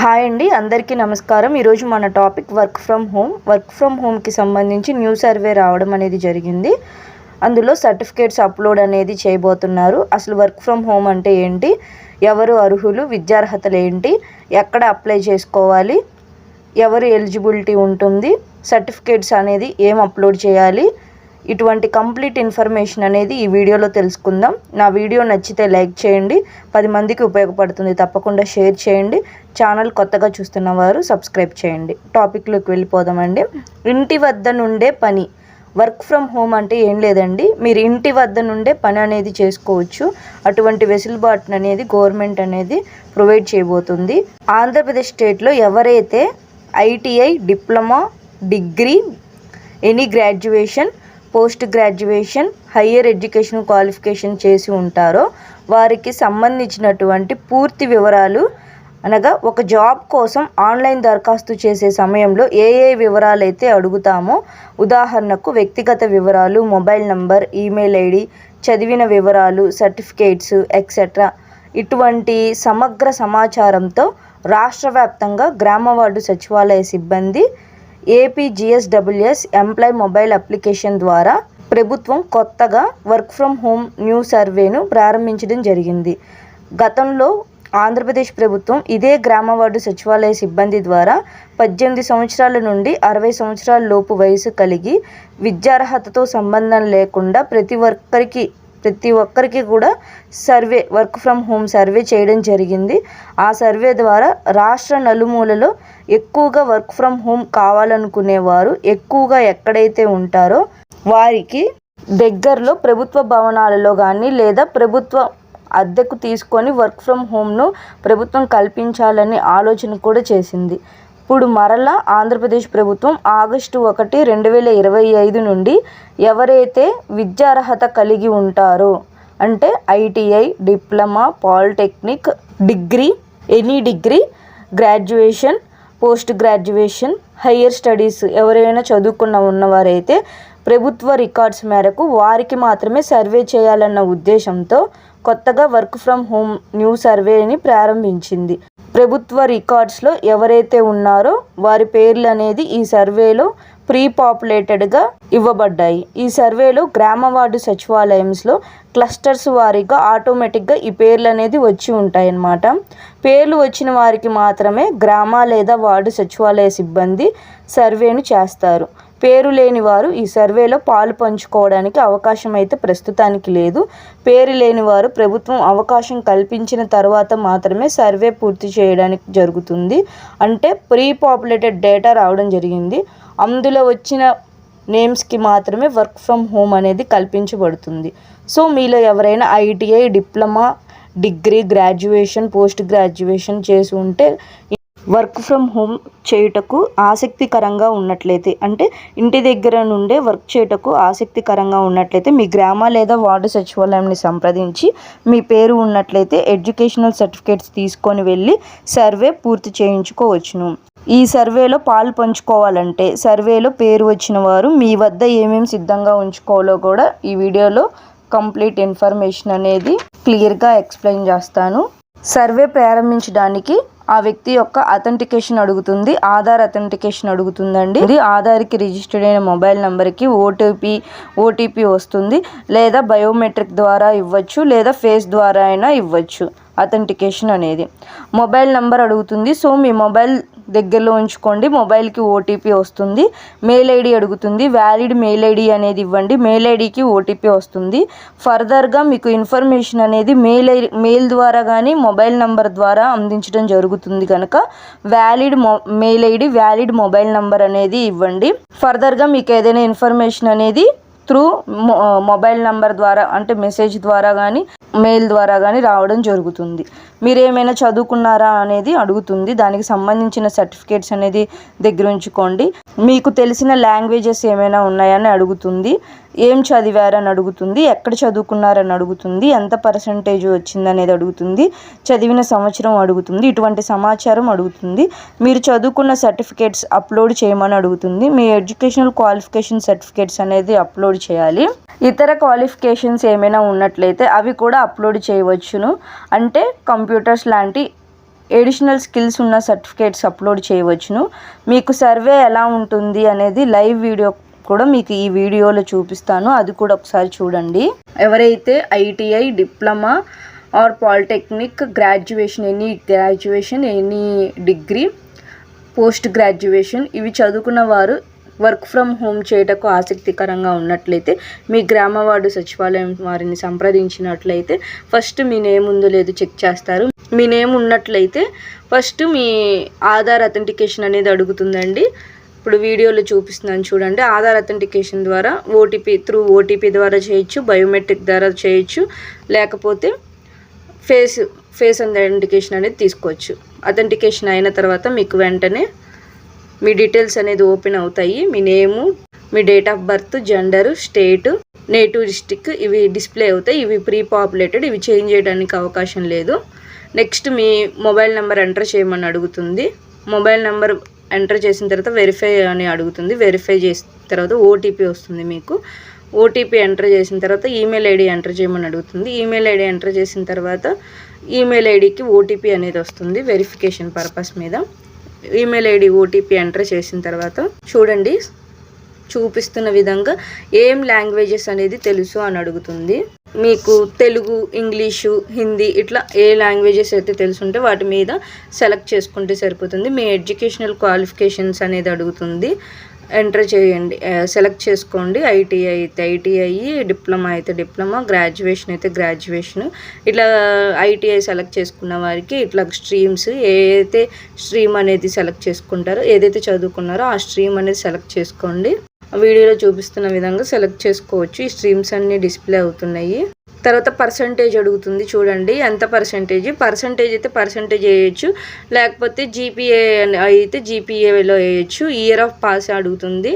Hi అండి అందరికీ నమస్కారం. ఈరోజు మన topic work from home. Work from హోమ్కి సంబంధించి న్యూ సర్వే రావడం అనేది జరిగింది. అందులో సర్టిఫికేట్స్ అప్లోడ్ అనేది చేయబోతున్నారు. అసలు వర్క్ ఫ్రమ్ హోమ్ అంటే ఏంటి? ఎవరు అర్హులు? విద్యార్హతలు ఏంటి? ఎక్కడ అప్లై చేసుకోవాలి? ఎవరు ఎలిజిబిలిటీ ఉంటుంది? సర్టిఫికేట్స్ అనేది ఏం అప్లోడ్ చేయాలి? ఇటువంటి కంప్లీట్ ఇన్ఫర్మేషన్ అనేది ఈ వీడియోలో తెలుసుకుందాం. నా వీడియో నచ్చితే లైక్ చేయండి. పది మందికి ఉపయోగపడుతుంది. తప్పకుండా షేర్ చేయండి. ఛానల్ కొత్తగా చూస్తున్న వారు సబ్స్క్రైబ్ చేయండి. టాపిక్లోకి వెళ్ళిపోదామండి. ఇంటి వద్ద నుండే పని. వర్క్ ఫ్రమ్ హోమ్ అంటే ఏం లేదండి. మీరు ఇంటి వద్ద నుండే పని అనేది చేసుకోవచ్చు. అటువంటి వెసులుబాటు అనేది గవర్నమెంట్ అనేది ప్రొవైడ్ చేయబోతుంది. ఆంధ్రప్రదేశ్ స్టేట్లో ఎవరైతే ITI diploma degree any graduation post graduation higher education qualification చేసి ఉంటారో వారికి సంబంధించినటువంటి పూర్తి వివరాలు అనగా ఒక జాబ్ కోసం ఆన్లైన్ దరఖాస్తు చేసే సమయంలో ఏ ఏ వివరాలు అయితే అడుగుతామో ఉదాహరణకు వ్యక్తిగత వివరాలు మొబైల్ నంబర్ ఈమెయిల్ ఐడి చదివిన వివరాలు సర్టిఫికేట్స్ ఎక్సెట్రా ఇటువంటి సమగ్ర సమాచారంతో రాష్ట్ర వ్యాప్తంగా గ్రామ వార్డు సచివాలయ సిబ్బంది ఏపీజీఎస్డబ్ల్యూఎస్ ఎంప్లాయ్ మొబైల్ అప్లికేషన్ ద్వారా ప్రభుత్వం కొత్తగా వర్క్ ఫ్రమ్ హోమ్ న్యూ సర్వేను ప్రారంభించడం జరిగింది. గతంలో ఆంధ్రప్రదేశ్ ప్రభుత్వం ఇదే గ్రామ వార్డు సచివాలయ సిబ్బంది ద్వారా పద్దెనిమిది సంవత్సరాల నుండి అరవై సంవత్సరాల లోపు వయసు కలిగి విద్యార్హతతో సంబంధం లేకుండా ప్రతి ఒక్కరికి ప్రతి ఒక్కరికి కూడా survey work from home survey చేయడం జరిగింది. ఆ సర్వే ద్వారా రాష్ట్ర నలుమూలలో ఎక్కువగా వర్క్ ఫ్రమ్ హోమ్ కావాలనుకునేవారు ఎక్కువగా ఎక్కడైతే ఉంటారో వారికి దగ్గరలో ప్రభుత్వ భవనాలలో కానీ లేదా ప్రభుత్వ అద్దెకు తీసుకొని వర్క్ ఫ్రమ్ హోమ్ను ప్రభుత్వం కల్పించాలని ఆలోచన కూడా చేసింది. ఇప్పుడు మరలా ఆంధ్రప్రదేశ్ ప్రభుత్వం ఆగస్టు ఒకటి రెండు వేల ఇరవై ఐదు నుండి ఎవరైతే విద్యార్హత కలిగి ఉంటారో అంటే ITI diploma polytechnic degree any degree graduation post graduation higher studies ఎవరైనా చదువుకున్న ఉన్నవారైతే ప్రభుత్వ రికార్డ్స్ మేరకు వారికి మాత్రమే సర్వే చేయాలన్న ఉద్దేశంతో కొత్తగా వర్క్ ఫ్రమ్ హోమ్ న్యూ సర్వేని ప్రారంభించింది. ప్రభుత్వ రికార్డ్స్లో ఎవరైతే ఉన్నారో వారి పేర్లు అనేది ఈ సర్వేలో ప్రీ పాపులేటెడ్గా ఇవ్వబడ్డాయి. ఈ సర్వేలో గ్రామ వార్డు సచివాలయంలో క్లస్టర్స్ వారీగా ఆటోమేటిక్గా ఈ పేర్లు అనేది వచ్చి ఉంటాయన్నమాట. పేర్లు వచ్చిన వారికి మాత్రమే గ్రామ లేదా వార్డు సచివాలయ సిబ్బంది సర్వేను చేస్తారు. పేరు లేని వారు ఈ సర్వేలో పాలు పంచుకోవడానికి అవకాశం అయితే ప్రస్తుతానికి లేదు. పేరు లేని వారు ప్రభుత్వం అవకాశం కల్పించిన తర్వాత మాత్రమే సర్వే పూర్తి చేయడానికి జరుగుతుంది. అంటే ప్రీ పాపులేటెడ్ డేటా రావడం జరిగింది. అందులో వచ్చిన నేమ్స్కి మాత్రమే వర్క్ ఫ్రమ్ హోమ్ అనేది కల్పించబడుతుంది. సో మీలో ఎవరైనా ITI diploma degree graduation post graduation చేసి ఉంటే వర్క్ ఫ్రమ్ హోమ్ చేయుటకు ఆసక్తికరంగా ఉన్నట్లయితే అంటే ఇంటి దగ్గర నుండే వర్క్ చేయుటకు ఆసక్తికరంగా ఉన్నట్లయితే మీ గ్రామ లేదా వార్డు సచివాలయంని సంప్రదించి మీ పేరు ఉన్నట్లయితే ఎడ్యుకేషనల్ సర్టిఫికేట్స్ తీసుకొని వెళ్ళి సర్వే పూర్తి చేయించుకోవచ్చును. ఈ సర్వేలో పాలు పంచుకోవాలంటే సర్వేలో పేరు వచ్చిన వారు మీ వద్ద ఏమేమి సిద్ధంగా ఉంచుకోవాలో కూడా ఈ వీడియోలో కంప్లీట్ ఇన్ఫర్మేషన్ అనేది క్లియర్గా ఎక్స్ప్లెయిన్ చేస్తాను. సర్వే ప్రారంభించడానికి ఆ వ్యక్తి యొక్క అథెంటికేషన్ అడుగుతుంది ఆధార్ అథెంటికేషన్ అడుగుతుందండి. ఇది ఆధార్కి రిజిస్టర్డ్ అయిన మొబైల్ నెంబర్కి ఓటీపీ ఓటీపీ వస్తుంది లేదా బయోమెట్రిక్ ద్వారా ఇవ్వచ్చు లేదా ఫేస్ ద్వారా అయినా ఇవ్వచ్చు అథెంటికేషన్ అనేది. మొబైల్ నెంబర్ అడుగుతుంది సో మీ మొబైల్ దగ్గరలో ఉంచుకోండి. మొబైల్కి ఓటీపీ వస్తుంది. మెయిల్ ఐడి అడుగుతుంది. వ్యాలిడ్ మెయిల్ ఐడి అనేది ఇవ్వండి. మెయిల్ ఐడికి ఓటీపీ వస్తుంది. ఫర్దర్గా మీకు ఇన్ఫర్మేషన్ అనేది మెయిల్ మెయిల్ ద్వారా కానీ మొబైల్ నెంబర్ ద్వారా అందించడం జరుగుతుంది కనుక valid mail ID valid mobile number అనేది ఇవ్వండి. ఫర్దర్గా మీకు ఏదైనా ఇన్ఫర్మేషన్ అనేది త్రూ మొబైల్ నెంబర్ ద్వారా అంటే మెసేజ్ ద్వారా కానీ మెయిల్ ద్వారా కానీ రావడం జరుగుతుంది. మీరు ఏమైనా చదువుకున్నారా అనేది అడుగుతుంది. దానికి సంబంధించిన సర్టిఫికేట్స్ అనేది దగ్గర ఉంచుకోండి. మీకు తెలిసిన లాంగ్వేజెస్ ఏమైనా ఉన్నాయని అడుగుతుంది. ఏం చదివారని అడుగుతుంది. ఎక్కడ చదువుకున్నారని అడుగుతుంది. ఎంత పర్సంటేజ్ వచ్చింది అనేది అడుగుతుంది. చదివిన సంవత్సరం అడుగుతుంది. ఇటువంటి సమాచారం అడుగుతుంది. మీరు చదువుకున్న సర్టిఫికేట్స్ అప్లోడ్ చేయమని అడుగుతుంది. మీ ఎడ్యుకేషనల్ క్వాలిఫికేషన్ సర్టిఫికేట్స్ అనేది అప్లోడ్ చేయాలి. ఇతర క్వాలిఫికేషన్స్ ఏమైనా ఉన్నట్లయితే అవి కూడా అప్లోడ్ చేయవచ్చును. అంటే కంప్యూటర్స్ లాంటి ఎడిషనల్ స్కిల్స్ ఉన్న సర్టిఫికేట్స్ అప్లోడ్ చేయవచ్చును. మీకు సర్వే ఎలా ఉంటుంది అనేది లైవ్ వీడియో కూడా మీకు ఈ వీడియోలో చూపిస్తాను. అది కూడా ఒకసారి చూడండి. ఎవరైతే ITI diploma or polytechnic graduation any graduation any degree post graduation ఇవి చదువుకున్న వారు వర్క్ ఫ్రమ్ హోమ్ చేయటకు ఆసక్తికరంగా ఉన్నట్లయితే మీ గ్రామ వార్డు సచివాలయం వారిని సంప్రదించినట్లయితే ఫస్ట్ మీ నేమ్ ఉందో లేదో చెక్ చేస్తారు. మీ నేమ్ ఉన్నట్లయితే ఫస్ట్ మీ ఆధార్ అథెంటికేషన్ అనేది అడుగుతుందండి. ఇప్పుడు వీడియోలో చూపిస్తున్నాను చూడండి. ఆధార్ అథెంటికేషన్ ద్వారా ఓటీపీ త్రూ ఓటీపీ ద్వారా చేయొచ్చు బయోమెట్రిక్ ద్వారా చేయొచ్చు లేకపోతే ఫేస్ ఫేస్ అథెంటికేషన్ అనేది తీసుకోవచ్చు. అథెంటికేషన్ అయిన తర్వాత మీకు వెంటనే మీ డీటెయిల్స్ అనేది ఓపెన్ అవుతాయి. మీ name me date of birth gender state native district ఇవి డిస్ప్లే అవుతాయి. ఇవి ప్రీ పాపులేటెడ్ ఇవి చేంజ్ చేయడానికి అవకాశం లేదు. నెక్స్ట్ మీ మొబైల్ నెంబర్ ఎంటర్ చేయమని అడుగుతుంది. మొబైల్ నెంబర్ ఎంటర్ చేసిన తర్వాత వెరిఫై అని అడుగుతుంది. వెరిఫై చేసిన తర్వాత ఓటీపీ వస్తుంది మీకు. ఓటీపీ ఎంటర్ చేసిన తర్వాత ఈమెయిల్ ఐడి ఎంటర్ చేయమని అడుగుతుంది. ఈమెయిల్ ఐడి ఎంటర్ చేసిన తర్వాత ఈమెయిల్ ఐడికి ఓటీపీ అనేది వస్తుంది వెరిఫికేషన్ పర్పస్ మీద. ఈమెయిల్ ఐడి ఓటీపీ ఎంటర్ చేసిన తర్వాత చూడండి చూపిస్తున్న విధంగా ఏం లాంగ్వేజెస్ అనేది తెలుసు అని అడుగుతుంది. మీకు తెలుగు ఇంగ్లీషు హిందీ ఇట్లా ఏ లాంగ్వేజెస్ అయితే తెలుసుంటే వాటి మీద సెలెక్ట్ చేసుకుంటే సరిపోతుంది. మీ ఎడ్యుకేషనల్ క్వాలిఫికేషన్స్ అనేది అడుగుతుంది. ఎంటర్ చేయండి. సెలెక్ట్ చేసుకోండి. ఐటీఐ అయితే ఐటీఐ డిప్లొమా అయితే డిప్లొమా గ్రాడ్యుయేషన్ అయితే గ్రాడ్యుయేషన్. ఇట్లా ఐటీఐ సెలెక్ట్ చేసుకున్న వారికి ఇట్లా స్ట్రీమ్స్ ఏదైతే స్ట్రీమ్ అనేది సెలెక్ట్ చేసుకుంటారో ఏదైతే చదువుకున్నారో ఆ స్ట్రీమ్ అనేది సెలెక్ట్ చేసుకోండి. వీడియోలో చూపిస్తున్న విధంగా సెలెక్ట్ చేసుకోవచ్చు. ఈ స్ట్రీమ్స్ అన్నీ డిస్ప్లే అవుతున్నాయి. తర్వాత పర్సంటేజ్ అడుగుతుంది చూడండి. ఎంత పర్సంటేజ్ పర్సంటేజ్ అయితే పర్సంటేజ్ వేయచ్చు. లేకపోతే జీపీఏ అయితే జీపీఏలో వేయచ్చు. ఇయర్ ఆఫ్ పాస్ అడుగుతుంది.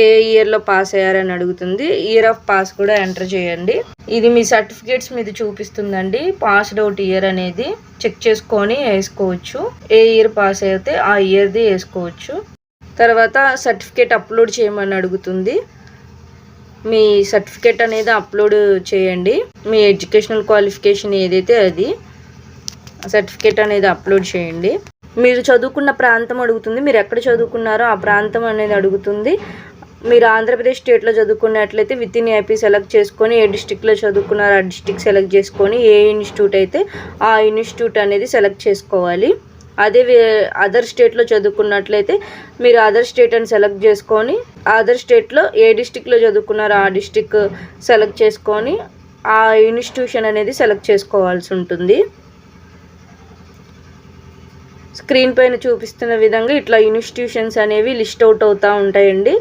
ఏ ఇయర్లో పాస్ అయ్యారని అడుగుతుంది. ఇయర్ ఆఫ్ పాస్ కూడా ఎంటర్ చేయండి. ఇది మీ సర్టిఫికేట్స్ మీద చూపిస్తుందండి. పాస్డ్ అవుట్ ఇయర్ అనేది చెక్ చేసుకొని వేసుకోవచ్చు. ఏ ఇయర్ పాస్ అయితే ఆ ఇయర్ది వేసుకోవచ్చు. తర్వాత సర్టిఫికేట్ అప్లోడ్ చేయమని అడుగుతుంది. మీ సర్టిఫికేట్ అనేది అప్లోడ్ చేయండి. మీ ఎడ్యుకేషనల్ క్వాలిఫికేషన్ ఏదైతే అది సర్టిఫికేట్ అనేది అప్లోడ్ చేయండి. మీరు చదువుకున్న ప్రాంతం అడుగుతుంది. మీరు ఎక్కడ చదువుకున్నారో ఆ ప్రాంతం అనేది అడుగుతుంది. మీరు ఆంధ్రప్రదేశ్ స్టేట్లో చదువుకున్నట్లయితే విత్ ఇన్ ఏపీ సెలెక్ట్ చేసుకొని ఏ డిస్టిక్లో చదువుకున్నారో ఆ డిస్టిక్ సెలెక్ట్ చేసుకొని ఏ ఇన్స్టిట్యూట్ అయితే ఆ ఇన్స్టిట్యూట్ అనేది సెలెక్ట్ చేసుకోవాలి. అదే అదర్ స్టేట్లో చదువుకున్నట్లయితే మీరు అదర్ స్టేట్ అని సెలెక్ట్ చేసుకొని అదర్ స్టేట్లో ఏ డిస్టిక్లో చదువుకున్నారో ఆ డిస్టిక్ సెలెక్ట్ చేసుకొని ఆ ఇన్స్టిట్యూషన్ అనేది సెలెక్ట్ చేసుకోవాల్సి ఉంటుంది. స్క్రీన్ పైన చూపిస్తున్న విధంగా ఇట్లా ఇన్స్టిట్యూషన్స్ అనేవి లిస్ట్ అవుట్ అవుతూ ఉంటాయండి.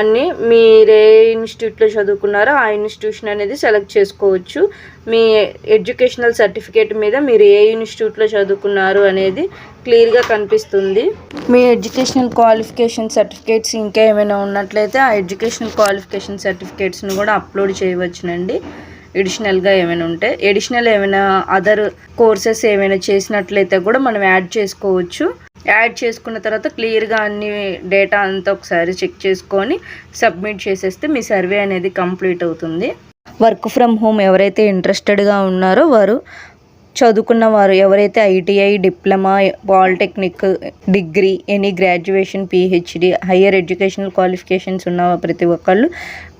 అన్నీ మీరు ఏ ఇన్స్టిట్యూట్లో చదువుకున్నారో ఆ ఇన్స్టిట్యూషన్ అనేది సెలెక్ట్ చేసుకోవచ్చు. మీ ఎడ్యుకేషనల్ సర్టిఫికేట్ మీద మీరు ఏ ఇన్స్టిట్యూట్లో చదువుకున్నారు అనేది క్లియర్గా కనిపిస్తుంది. మీ ఎడ్యుకేషనల్ క్వాలిఫికేషన్ సర్టిఫికేట్స్ ఇంకా ఏమైనా ఉన్నట్లయితే ఆ ఎడ్యుకేషనల్ క్వాలిఫికేషన్ సర్టిఫికేట్స్ని కూడా అప్లోడ్ చేయవచ్చునండి. ఎడిషనల్గా ఏమైనా ఉంటే ఎడిషనల్ ఏమైనా అదర్ కోర్సెస్ ఏమైనా చేసినట్లయితే కూడా మనం యాడ్ చేసుకోవచ్చు. యాడ్ చేసుకున్న తర్వాత క్లియర్గా అన్ని డేటా అంతా ఒకసారి చెక్ చేసుకొని సబ్మిట్ చేసేస్తే మీ సర్వే అనేది కంప్లీట్ అవుతుంది. వర్క్ ఫ్రమ్ హోమ్ ఎవరైతే ఇంట్రెస్టెడ్గా ఉన్నారో వారు చదువుకున్న వారు ఎవరైతే ITI diploma polytechnic degree any graduation PhD higher educational qualifications ఉన్న ప్రతి ఒక్కళ్ళు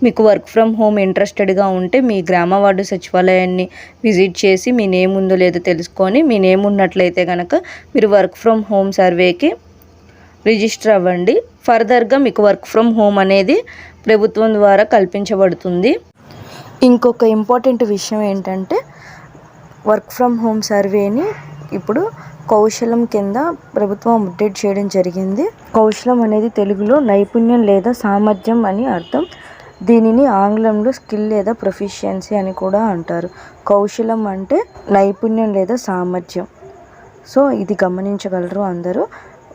మీకు వర్క్ ఫ్రమ్ హోమ్ ఇంట్రెస్టెడ్గా ఉంటే మీ గ్రామ వార్డు సచివాలయాన్ని విజిట్ చేసి మీ నేమ్ ఉందో లేదో తెలుసుకొని మీ నేమ్ ఉన్నట్లయితే కనుక మీరు వర్క్ ఫ్రమ్ హోమ్ సర్వేకి రిజిస్టర్ అవ్వండి. ఫర్దర్గా మీకు వర్క్ ఫ్రమ్ హోమ్ అనేది ప్రభుత్వం ద్వారా కల్పించబడుతుంది. ఇంకొక ఇంపార్టెంట్ విషయం ఏంటంటే వర్క్ ఫ్రమ్ హోమ్ సర్వేని ఇప్పుడు కౌశలం కింద ప్రభుత్వం అప్డేట్ చేయడం జరిగింది. కౌశలం అనేది తెలుగులో నైపుణ్యం లేదా సామర్థ్యం అని అర్థం. దీనిని ఆంగ్లంలో స్కిల్ లేదా ప్రొఫిషియన్సీ అని కూడా అంటారు. కౌశలం అంటే నైపుణ్యం లేదా సామర్థ్యం. సో ఇది గమనించగలరు అందరూ.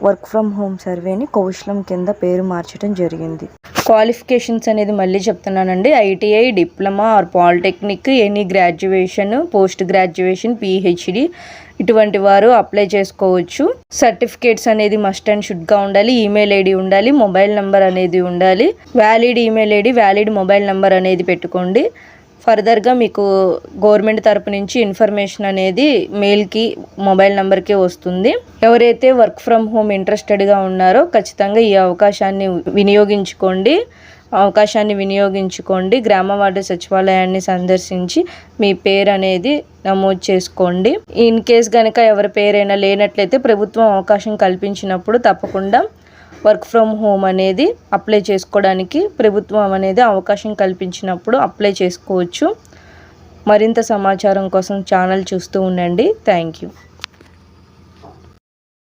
వర్క్ ఫ్రమ్ హోమ్ సర్వేని కౌశలం కింద పేరు మార్చడం జరిగింది. క్వాలిఫికేషన్స్ అనేది మళ్ళీ చెప్తున్నానండి. ITI diploma or polytechnic any graduation post graduation PhD ఇటువంటి వారు అప్లై చేసుకోవచ్చు. సర్టిఫికేట్స్ అనేది మస్ట్ అండ్ షుడ్గా ఉండాలి. ఈమెయిల్ ఐడి ఉండాలి. మొబైల్ నెంబర్ అనేది ఉండాలి. Valid email ID valid mobile number అనేది పెట్టుకోండి. ఫర్దర్గా మీకు గవర్నమెంట్ తరపు నుంచి ఇన్ఫర్మేషన్ అనేది మెయిల్కి మొబైల్ నెంబర్కి వస్తుంది. ఎవరైతే వర్క్ ఫ్రమ్ హోమ్ ఇంట్రెస్టెడ్గా ఉన్నారో ఖచ్చితంగా ఈ అవకాశాన్ని వినియోగించుకోండి. అవకాశాన్ని వినియోగించుకోండి. గ్రామ వార్డు సచివాలయాన్ని సందర్శించి మీ పేరు అనేది నమోదు చేసుకోండి. ఇన్ కేస్ కనుక ఎవరి పేరైనా లేనట్లయితే ప్రభుత్వం అవకాశం కల్పించినప్పుడు తప్పకుండా వర్క్ ఫ్రమ్ హోమ్ అనేది అప్లై చేసుకోవడానికి ప్రభుత్వం అనేది అవకాశం కల్పించినప్పుడు అప్లై చేసుకోవచ్చు. మరింత సమాచారం కోసం ఛానల్ చూస్తూ ఉండండి. Thank you.